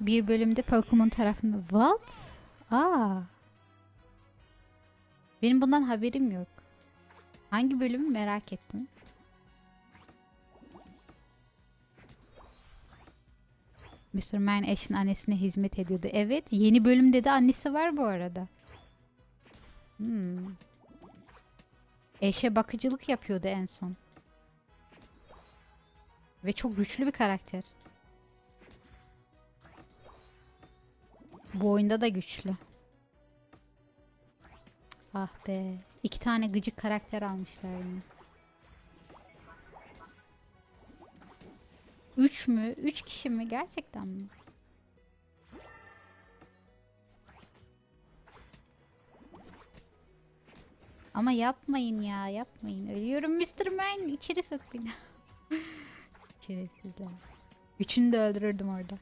bir bölümde Pokemon tarafında. What? Aa. Benim bundan haberim yok. Hangi bölümü merak ettim. Mr. Man Ash'in annesine hizmet ediyordu. Evet, yeni bölümde de annesi var bu arada. Hmm. Ash'e bakıcılık yapıyordu en son. Ve çok güçlü bir karakter. Bu oyunda da güçlü. Ah be. İki tane gıcık karakter almışlar yine. Üç mü? Üç kişi mi? Gerçekten mi? Ama yapmayın ya yapmayın. Ölüyorum Mr. Man. İçeri sok beni. Şerefsizler. Üçünü de öldürürdüm orada.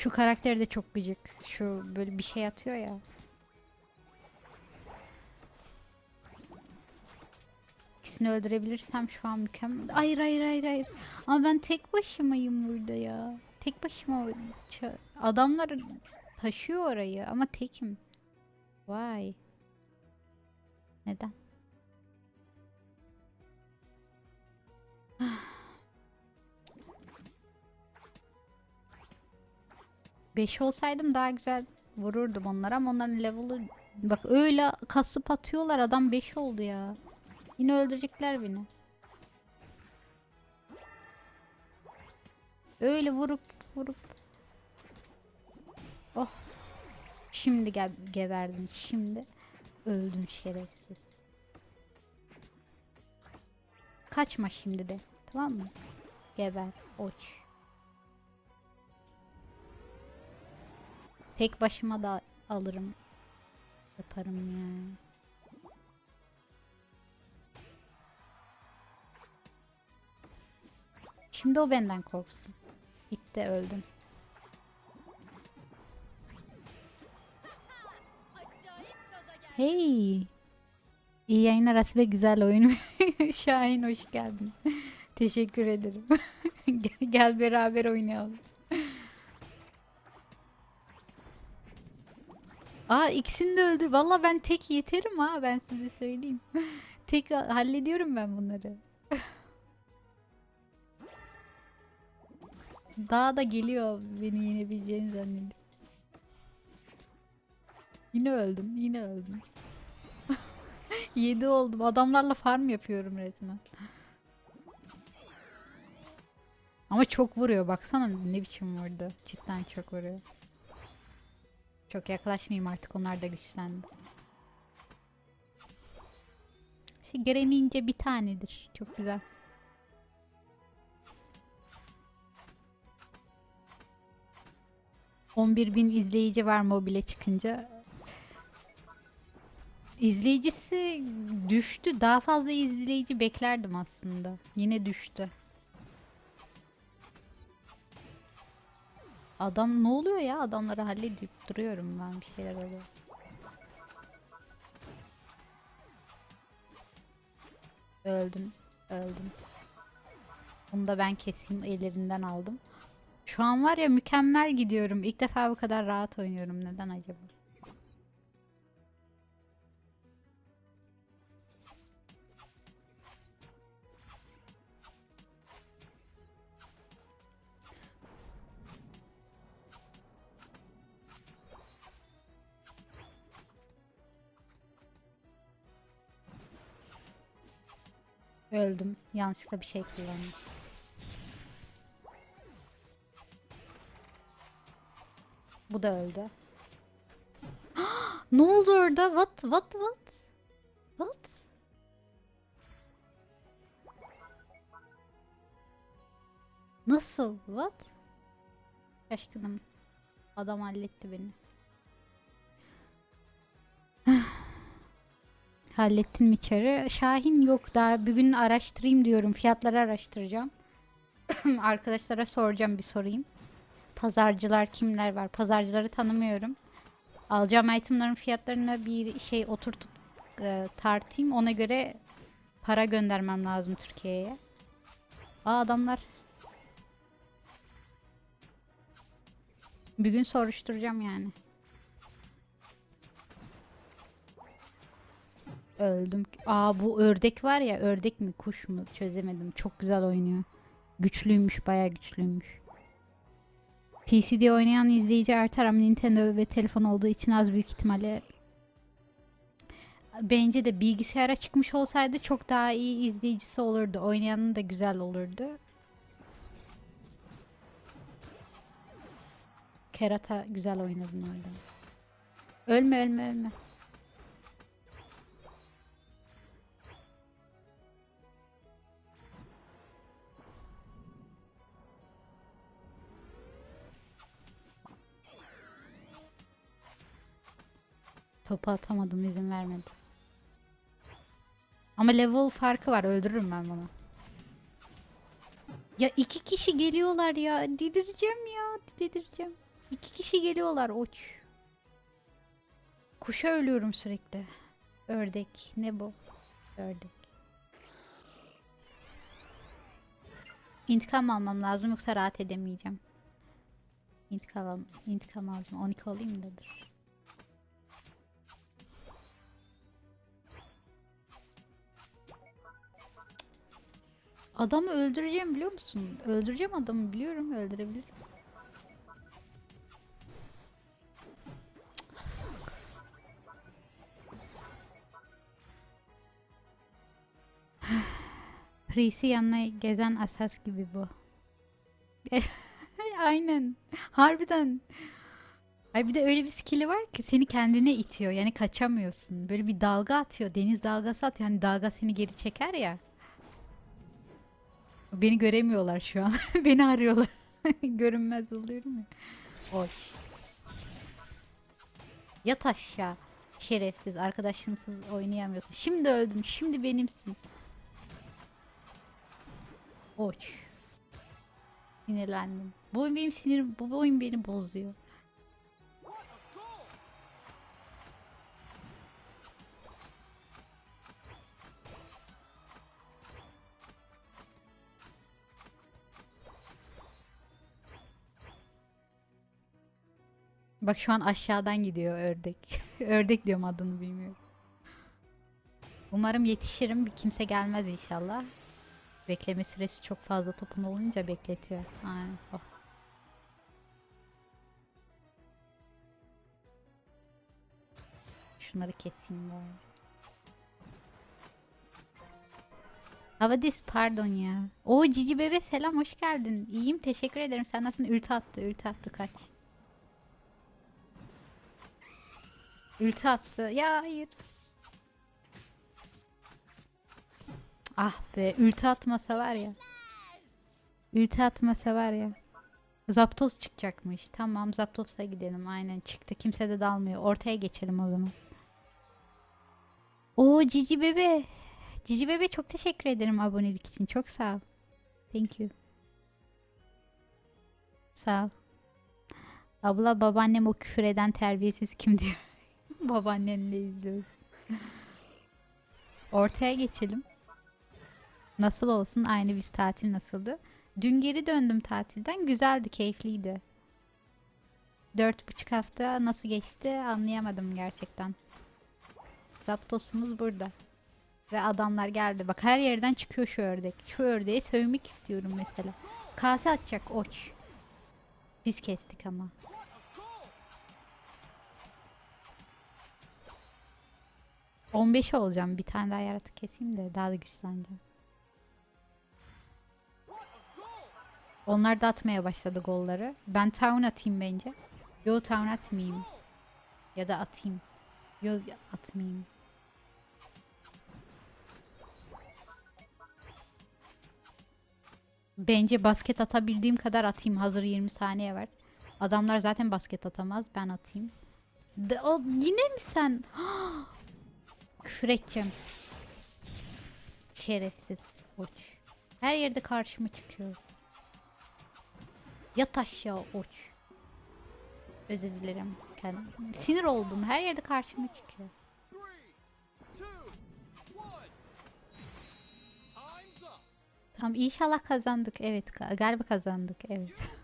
Şu karakter de çok gıcık. Şu böyle bir şey atıyor ya. İkisini öldürebilirsem şu an mükemmel. Hayır hayır hayır hayır. Ama ben tek başımayım burada ya. Tek başıma adamlar taşıyor orayı ama tekim. Vay. Neden? Beş olsaydım daha güzel vururdum onlara ama onların level'ı bak öyle kasıp atıyorlar adam 5 oldu ya. Yine öldürecekler beni. Öyle vurup vurup. Oh. Şimdi ge geberdin. Şimdi öldün şerefsiz. Kaçma şimdi de. Tamam mı? Geber. Oç. Tek başıma da alırım. Yaparım ya. Şimdi o benden korksun. Bitti öldüm. Hey. İyi yayınlar Asibe güzel oyun. Şahin hoş geldin. Teşekkür ederim. gel beraber oynayalım. Aa ikisini de öldür. Valla ben tek yeterim ha ben size söyleyeyim. tek hallediyorum ben bunları. Daha da geliyor beni yenebileceğini zannediyorum. Yine öldüm, yine öldüm. 7 oldum. Adamlarla farm yapıyorum resmen. Ama çok vuruyor. Baksana ne biçim vurdu. Cidden çok vuruyor. Çok yaklaşmayayım artık. Onlar da güçlendi. Şey, Greninja bir tanedir. Çok güzel. bin izleyici var mobile çıkınca. İzleyicisi düştü. Daha fazla izleyici beklerdim aslında. Yine düştü. Adam ne oluyor ya? Adamları halledip duruyorum ben bir şeyler oluyor. Öldüm. Öldüm. Bunu da ben keseyim. Ellerinden aldım. Şu an var ya mükemmel gidiyorum. İlk defa bu kadar rahat oynuyorum. Neden acaba? Öldüm. Yanlışlıkla bir şey kullandım. Bu da öldü. ne oldu orada? What? What? What? What? Nasıl? What? Şaşkınım. Adam halletti beni. Hallettin mi içeri? Şahin yok daha. Bir gün araştırayım diyorum. Fiyatları araştıracağım. Arkadaşlara soracağım bir sorayım. Pazarcılar kimler var? Pazarcıları tanımıyorum. Alacağım itemların fiyatlarına bir şey oturtup e, tartayım. Ona göre para göndermem lazım Türkiye'ye. Aa adamlar. Bir gün soruşturacağım yani. Öldüm. Aa bu ördek var ya ördek mi kuş mu çözemedim. Çok güzel oynuyor. Güçlüymüş bayağı güçlüymüş. PC'de oynayan izleyici artar ama Nintendo ve telefon olduğu için az büyük ihtimalle bence de bilgisayara çıkmış olsaydı çok daha iyi izleyicisi olurdu. Oynayanın da güzel olurdu. Kerata güzel oynadın orada. Ölme ölme ölme. Topu atamadım izin vermedi. Ama level farkı var öldürürüm ben bunu. Ya iki kişi geliyorlar ya delireceğim ya delireceğim. İki kişi geliyorlar oç. Kuşa ölüyorum sürekli. Ördek ne bu? Ördek. İntikam almam lazım yoksa rahat edemeyeceğim. İntikam, al intikam alacağım. 12 olayım da dur. Adamı öldüreceğim biliyor musun? Öldüreceğim adamı biliyorum öldürebilirim. Prisi yanına gezen asas gibi bu. Aynen. Harbiden. Ay bir de öyle bir skill'i var ki seni kendine itiyor. Yani kaçamıyorsun. Böyle bir dalga atıyor. Deniz dalgası atıyor. Yani dalga seni geri çeker ya. Beni göremiyorlar şu an. Beni arıyorlar. Görünmez oluyorum ya. Hoş. Yat aşağı. Şerefsiz. Arkadaşınsız oynayamıyorsun. Şimdi öldün. Şimdi benimsin. Hoş. Sinirlendim. Bu oyun benim sinirim. Bu oyun beni bozuyor. Bak şu an aşağıdan gidiyor ördek. ördek diyorum adını bilmiyorum. Umarım yetişirim. Bir kimse gelmez inşallah. Bekleme süresi çok fazla topun olunca bekletiyor. Aynen. Oh. Şunları keseyim bari. Havadis pardon ya. O Cici Bebe selam hoş geldin. İyiyim teşekkür ederim. Sen nasılsın? Ültü attı. Ültü attı kaç. Ültü attı. Ya hayır. Ah be ültü atmasa var ya. Ültü atmasa var ya. Zaptos çıkacakmış. Tamam Zaptos'a gidelim. Aynen çıktı. Kimse de dalmıyor. Ortaya geçelim o zaman. Oo Cici Bebe. Cici Bebe çok teşekkür ederim abonelik için. Çok sağ ol. Thank you. Sağ ol. Abla babaannem o küfür eden terbiyesiz kim diyor. Babaannenle izliyoruz. Ortaya geçelim. Nasıl olsun? Aynı biz tatil nasıldı? Dün geri döndüm tatilden. Güzeldi, keyifliydi. Dört buçuk hafta nasıl geçti anlayamadım gerçekten. Zaptosumuz burada. Ve adamlar geldi. Bak her yerden çıkıyor şu ördek. Şu ördeği sövmek istiyorum mesela. Kase atacak oç. Biz kestik ama. On beş olacağım. Bir tane daha yaratık keseyim de daha da güçleneceğim. Onlar da atmaya başladı golları. Ben town atayım bence. Yo town atmayayım. Ya da atayım. Yo atmayayım. Bence basket atabildiğim kadar atayım. Hazır 20 saniye var. Adamlar zaten basket atamaz. Ben atayım. De, o, yine mi sen? Küfür. Şerefsiz. Uç. Her yerde karşıma çıkıyor. Yat aşağı uç. Özür dilerim. Kendim. Sinir oldum. Her yerde karşıma çıkıyor. Tamam inşallah kazandık. Evet ga- galiba kazandık. Evet.